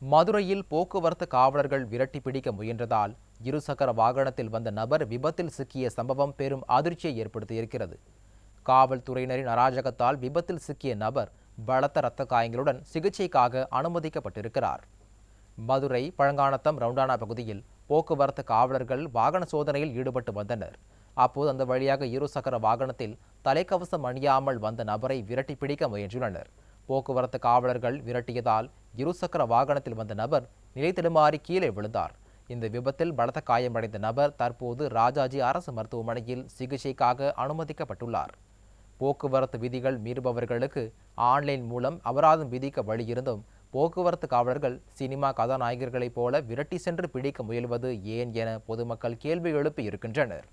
மதுரையில் போக்குவரத்து காவலர்கள் விரட்டி பிடிக்க முயன்றதால் இருசக்கர வாகனத்தில் வந்த நபர் விபத்தில் சிக்கிய சம்பவம் பெரும் அதிர்ச்சியை ஏற்படுத்தியிருக்கிறது. காவல்துறையினரின் அராஜகத்தால் விபத்தில் சிக்கிய நபர் பலத்த இரத்த காயங்களுடன் சிகிச்சைக்காக அனுமதிக்கப்பட்டிருக்கிறார். மதுரை பழங்கானத்தம் ரவுண்டானா பகுதியில் போக்குவரத்து காவலர்கள் வாகன சோதனையில் ஈடுபட்டு வந்தனர். அப்போது அந்த வழியாக இருசக்கர வாகனத்தில் தலைக்கவசம் அணியாமல் வந்த நபரை விரட்டி பிடிக்க முயன்றுள்ளனர். போக்குவரத்து காவலர்கள் விரட்டியதால் இருசக்கர வாகனத்தில் வந்த நபர் நிலை தடுமாறி கீழே விழுந்தார். இந்த விபத்தில் பலத்த காயமடைந்த நபர் தற்போது ராஜாஜி அரசு மருத்துவமனையில் சிகிச்சைக்காக அனுமதிக்கப்பட்டுள்ளார். போக்குவரத்து விதிகள் மீறுபவர்களுக்கு ஆன்லைன் மூலம் அபராதம் விதிக்க வழியிருந்தும் போக்குவரத்து காவலர்கள் சினிமா கதாநாயகர்களைப் போல விரட்டி சென்று பிடிக்க முயல்வது ஏன் என பொதுமக்கள் கேள்வி எழுப்பி இருக்கின்றனர்.